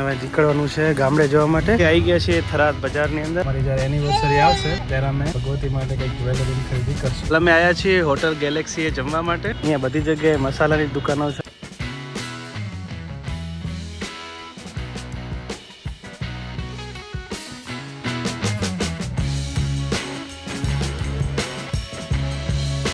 હવે નીકળવાનું છે ગામડે જવા માટે. આવી ગયા છીએ થરાદ બજારની અંદર. મારી જ્યારે એનિવર્સરી આવશે ત્યારે અમે ભગવતી માટે કંઈક જ્વેલરીની ખરીદી કરશું. અમે આવ્યા છીએ હોટલ ગેલેક્સી જમવા માટે. અહીંયા બધી જગ્યાએ મસાલાની દુકાનો છે.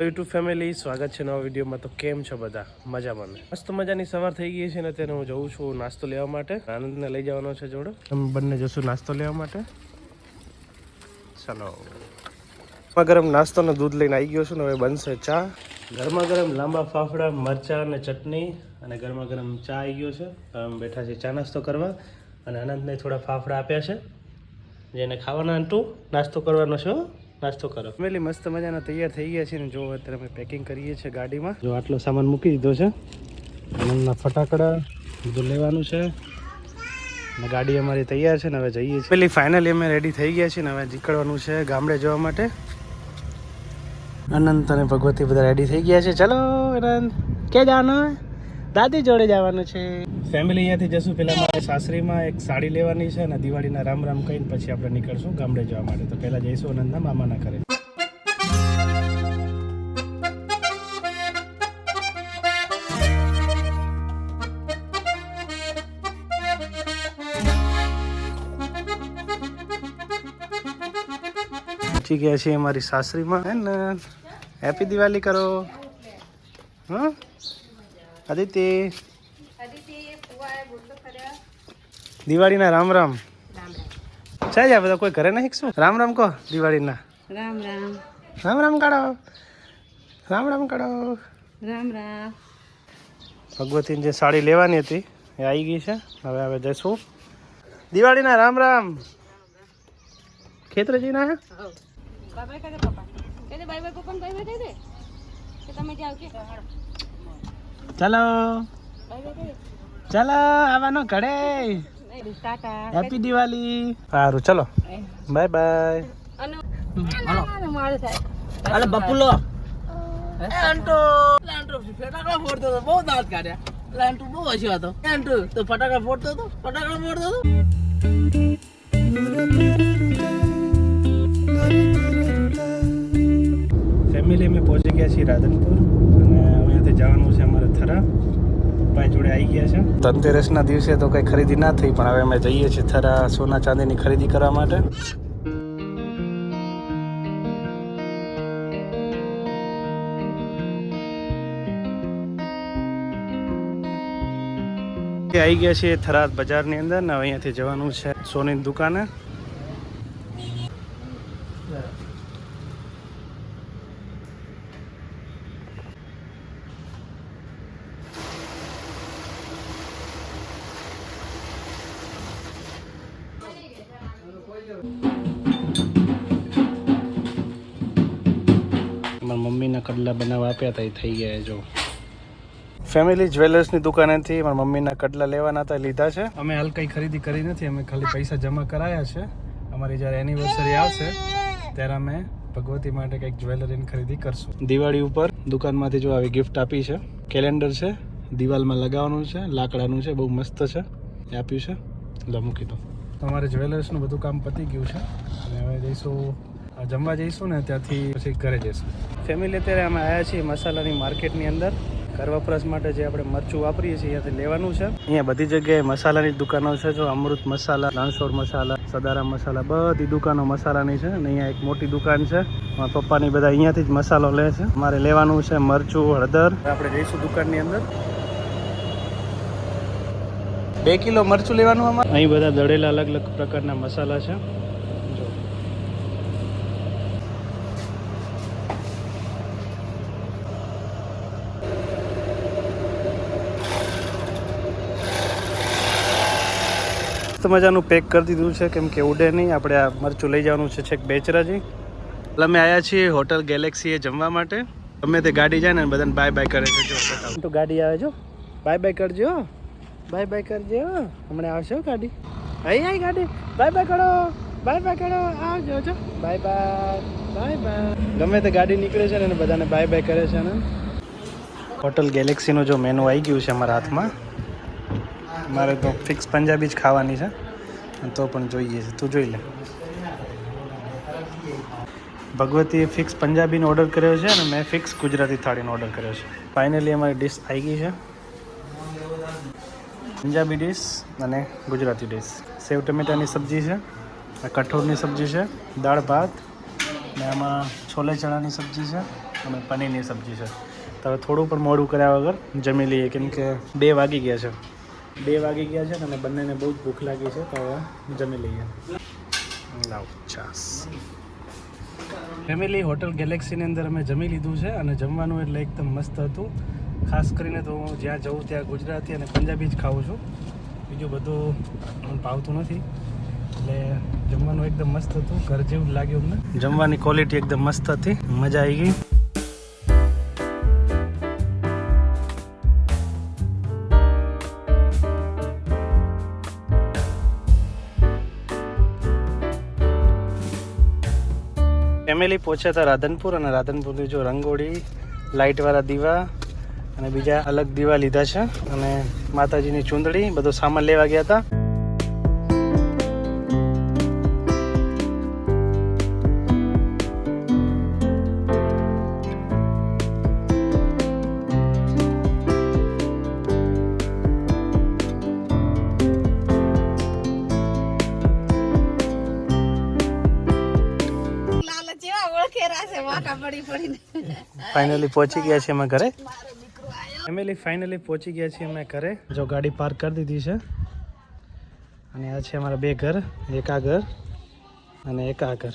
યુટ્યુબ ફેમિલી સ્વાગત છે નવા વિડીયોમાં. તો કેમ છો બધા? મજામાં ને? મસ્ત મજાની સવાર થઈ ગઈ છે ને અત્યારે હું જઉં છું નાસ્તો લેવા માટે. આનંદને લઈ જવાનો છે જોડે. તમે બંને જશું નાસ્તો લેવા માટે. ચલો. ગરમા ગરમ નાસ્તોનો દૂધ લઈને આવી ગયો છું ને હવે બનશે ચા. ગરમા ગરમ લાંબા ફાફડા મરચા અને ચટણી અને ગરમા ગરમ ચા આવી ગયો છે. અમે બેઠા છીએ ચા નાસ્તો કરવા અને આનંદને થોડા ફાફડા આપ્યા છે. જેને ખાવાના અંટુ નાસ્તો કરવાનો છે. નાસ્તો કરો. ફેમિલી મસ્ત મજાના તૈયાર થઈ ગયા છે ને જો અત્યારે અમે પેકિંગ કરીએ છીએ ગાડીમાં. જો આટલો સામાન મૂકી દીધો છે. આનંદના ફટાકડા બધું લેવાનું છે. અને ગાડી અમારી તૈયાર છે ને હવે જઈએ છીએ. પેલી ફાઇનલી અમે રેડી થઈ ગયા છીએ ને હવે નીકળવાનું છે ગામડે જવા માટે. અનંત અને ભગવતી બધા રેડી થઈ ગયા છે. ચલો અનંત. ક્યાં જવાનું? દાદી જોડે જવાનું છે? ફેમિલી અહીંયાથી જશું. પેલા મારે સાસરીમાં એક સાડી લેવાની છે અને દિવાળીના રામ રામ કહીને પછી આપણે નીકળશું ગામડે જવા માટે. તો પહેલાં જઈશું અનંતના મામાના ઘરે. પહોંચી ગયા છીએ અમારી સાસરીમાં. હેપી દિવાળી કરો. હા? આદિત્ય. દિવાળીના રામ રામ. છે આ બધા કોઈ ઘરે નહીં શું? રામ રામ કહો દિવાળીના. રામ રામ. રામ રામ કાઢો. રામ રામ કાઢો. રામ રામ. ભગવતીની જે સાડી લેવાની હતી એ આવી ગઈ છે. હવે હવે જશું દિવાળીના રામ રામ. ખેતરજીના બાય બાય કહે પપ્પા? કહે બાય બાય પપ્પા બાય બાય કહી કે તમે જાઓ કે ચાલો. ચાલો આવવાનો ઘરે. હેપી દિવાળી સારું ચલો. બાય બાય અરે બપુલો ફટાકડા ફોડતો હતો? બહુ દાંત કાઢ્યા. આંટુ બહુ હસ્યો હતો આંટુ તો ફટાકડા ફોડતો હતો? ફટાકડા ફોડતો હતો? ફેમિલી અમે પહોંચી ગયા છીએ રાધનપુર. જવાનું છે અમારે થરા. પપ્પા જોડે આવી ગયા છે. ધનતેરસના દિવસે તો કંઈ ખરીદી ના થઈ પણ હવે અમે જઈએ છીએ થરા સોના ચાંદીની ખરીદી કરવા માટે. આવી ગયા છીએ થરાદ બજારની અંદર ને અહીંયાથી જવાનું છે સોની દુકાને. મમ્મીના કડલા બનાવવા આપ્યા હતા એ થઈ ગયા જો. ફેમિલી જ્વેલર્સની દુકાનેથી મારા મમ્મીના કડલા લેવાના હતા લીધા છે. અમે હાલ કંઈ ખરીદી કરી નથી અમે ખાલી પૈસા જમા કરાયા છે. અમારી જ્યારે એનિવર્સરી આવશે ત્યારે અમે ભગવતી માટે કંઈક જ્વેલરીની ખરીદી કરશું. દિવાળી ઉપર દુકાનમાંથી જો આવી ગિફ્ટ આપી છે કેલેન્ડર છે દિવાલમાં લગાવવાનું છે લાકડાનું છે બહુ મસ્ત છે એ આપ્યું છે. લો મૂકી દો તમારે જ્વેલર્સનું બધું કામ પતી ગયું છે અને હવે જઈશું જમવા જઈશું ને ત્યાંથી પછી ઘરે જઈશું. ફેમિલી અત્યારે અમે આવ્યા છીએ મસાલાની માર્કેટની અંદર. ઘર વપરાશ માટે જે આપણે મરચું વાપરીએ છીએ, ત્યાંથી લેવાનું છે. અહીંયા બધી જગ્યાએ મસાલાની દુકાનો છે. જો અમૃત મસાલા, રણછોડ મસાલા, સદારામ મસાલા, બધી દુકાનો મસાલાની છે અને અહીંયા એક મોટી દુકાન છે. મારા પપ્પાની બધા અહીંયાથી જ મસાલો લે છે. મારે લેવાનું છે મરચું, હળદર. આપણે જઈશું દુકાનની અંદર. બે કિલો મરચું લેવાનું અમારે અહીં બધા દળેલા અલગ અલગ પ્રકારના મસાલા છે. મસ્ત મજાનું પેક કરી દીધું છે કેમ કે ઉડે નહીં. આપણે આ મરચું લઈ જવાનું છે છેક બેચરાજી. એટલે અમે આવ્યા છીએ હોટલ ગેલેક્સીએ જમવા માટે. ગમે તે ગાડી જાય ને બધાને બાય બાય કરે છે. જો તો ગાડી આવે જો. બાય બાય કરજો બાય બાય કરજો હમણાં આવશે ગાડી. અહીં આવી ગાડી. બાય બાય કરો. બાય બાય કરો. આવજો જો બાય બાય બાય બાય ગમે તે ગાડી નીકળે છે ને બધાને બાય બાય કરે છે ને. હોટલ ગેલેક્સીનું જો મેનુ આવી ગયું છે અમારા હાથમાં. મારે તો ફિક્સ પંજાબી જ ખાવાની છે. તો પણ જોઈએ છે. તું જોઈ લે. ભગવતીએ ફિક્સ પંજાબીનો ઓર્ડર કર્યો છે અને મેં ફિક્સ ગુજરાતી થાળીનો ઓર્ડર કર્યો છે. ફાઇનલી અમારી ડિશ આવી ગઈ છે. પંજાબી ડિશ અને ગુજરાતી ડિશ સેવ ટમેટાની સબ્જી છે, આ કઠોળની સબ્જી છે, દાળ ભાત, ને આમાં છોલે ચણાની સબ્જી છે અને પનીરની સબ્જી છે. તો થોડું પણ મોડું કર્યા વગર જમી લઈએ, કેમ કે બે વાગી ગયા છે. બે વાગી ગયા છે અને બંનેને બહુ જ ભૂખ લાગી છે, તો હવે જમી લઈએ. લાવ, ચાસ. ફેમિલી હોટલ ગેલેક્સીની અંદર અમે જમી લીધું છે અને જમવાનું એટલે એકદમ મસ્ત હતું. ખાસ કરીને તો હું જ્યાં જઉં ત્યાં ગુજરાતી અને પંજાબી જ ખાઉં છું. બીજું બધું મને ભાવતું નથી. એટલે જમવાનું એકદમ મસ્ત હતું. ઘર જેવું લાગ્યું અમને. જમવાની ક્વોલિટી એકદમ મસ્ત હતી. મજા આવી ગઈ. ફેમિલી પહોંચ્યા હતા રાધનપુર અને રાધનપુરની જો રંગોળી, લાઇટવાળા દીવા અને બીજા અલગ દીવા લીધા છે અને માતાજીની ચૂંદડી બધો સામાન લેવા ગયા હતા. ફાઇનલી પહોંચી ગયા છીએ અમે ઘરે. ફેમિલી ફાઇનલી પહોંચી ગયા છીએ અમે ઘરે. જો ગાડી પાર્ક કરી દીધી છે. અને આ છે અમારા બે ઘર એક આ ઘર અને એક આ ઘર.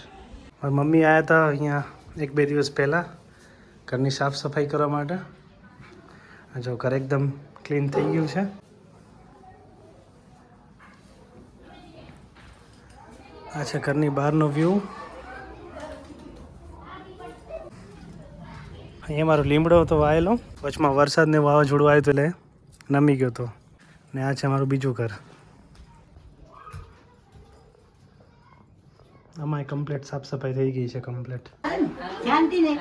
મારી મમ્મી આવ્યા હતા અહીંયા એક બે દિવસ પહેલાં ઘરની સાફ સફાઈ કરવા માટે. જો ઘર એકદમ ક્લીન થઈ ગયું છે. આ છે ઘરની બહારનો વ્યૂ અહીંયા મારો લીમડો હતો વાયેલો. વચમાં વરસાદ ને વાવાઝોડું આવ્યું હતું એટલે નમી ગયો હતો ને આ છે મારું બીજું ઘર. અમારી કમ્પ્લીટ સાફ સફાઈ થઈ ગઈ છે કમ્પ્લીટ શાંતિ ને.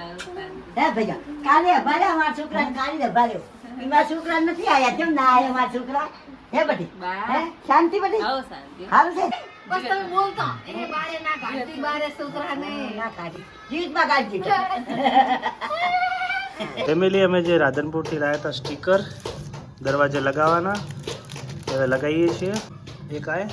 હે ભૈયા કાલે ભર્યા મારા છોકરા કાલે ભર્યો મારા છોકરા નથી આયા. કેમ ના આયા મારા છોકરા? હે બધી હે? શાંતિ બધી આવો શાંતિ. સારું છે? બસ તમે બોલતા. એ બારે ના કાઢતી બારે છોકરા ને ના કાઢી. જીતમાં કાઢી ફેમિલી અમે જે રાધનપુરથી લાવ્યા હતા સ્ટીકર દરવાજે લગાવવાના હવે લગાવીએ છીએ. એક આય.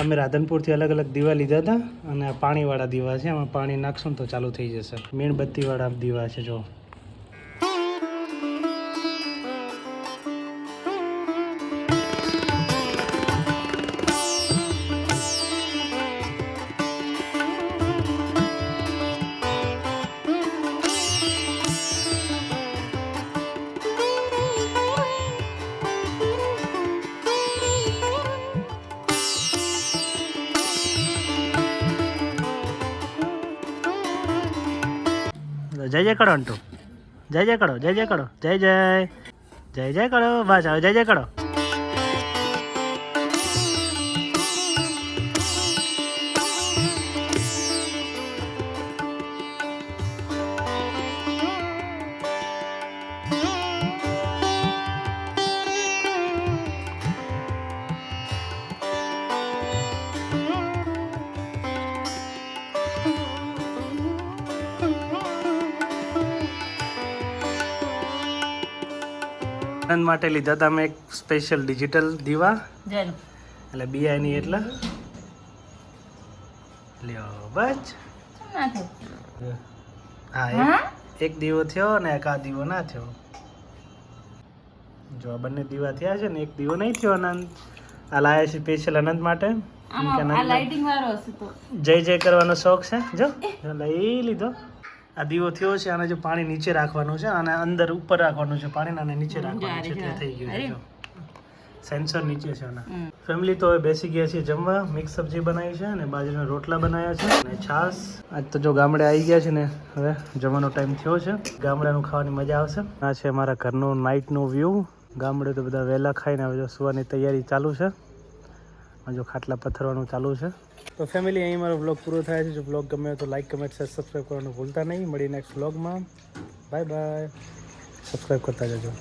અમે રાધનપુરથી અલગ અલગ દીવા લીધા હતા અને આ પાણીવાળા દીવા છે. આમાં પાણી નાખશું તો ચાલુ થઈ જશે. મીણબત્તીવાળા દીવા છે, જો. જય જય કરો અંટુ. જય જય કરો, જય જય કરો, જય જય. જય જય કરો બસ હવે જય જય કરો. આનંદ માટે લીધા હતા અમે એક સ્પેશિયલ ડિજિટલ દીવા. એટલે બિયાની એટલે. લ્યો બસ. હા એક દીવો થયો ને એક આ દીવો ના થયો. જો આ બંને દીવા થયા છે ને એક દીવો નહીં થયો આનંદ. આ લાયા છે સ્પેશિયલ આનંદ માટે. જય જય કરવાનો શોખ છે. જો લઈ લીધો. આ દીવો થયો છે આને જો પાણી નીચે રાખવાનું છે અને અંદર ઉપર રાખવાનું છે પાણી અને નીચે રાખવાનું છે એટલે થઈ ગયું છે સેન્સર નીચે છે આના. ફેમિલી તો હવે બેસી ગયા છે જમવા મિક્સ સબ્જી બનાવી છે અને બાજરીના રોટલા બનાવ્યા છે અને છાસ આજ તો જો ગામડે આવી ગયા છે ને હવે જમવાનો ટાઈમ થયો છે. ગામડાનું ખાવાની મજા આવશે. આ છે અમારા ઘરનું નાઇટનું વ્યૂ ગામડે તો બધા વહેલા ખાઈને હવે જો સુવાની તૈયારી ચાલુ છે. જો ખાટલા પથરવાનું ચાલુ છે. તો ફેમિલી અહીં મારો બ્લોગ પૂરો થાય છે. જો બ્લોગ ગમે તો લાઈક કમેન્ટ શેર સબસ્ક્રાઈબ કરવાનું ભૂલતા નહીં. મળી નેક્સ્ટ બ્લોગમાં બાય બાય સબસ્ક્રાઈબ કરતા જજો.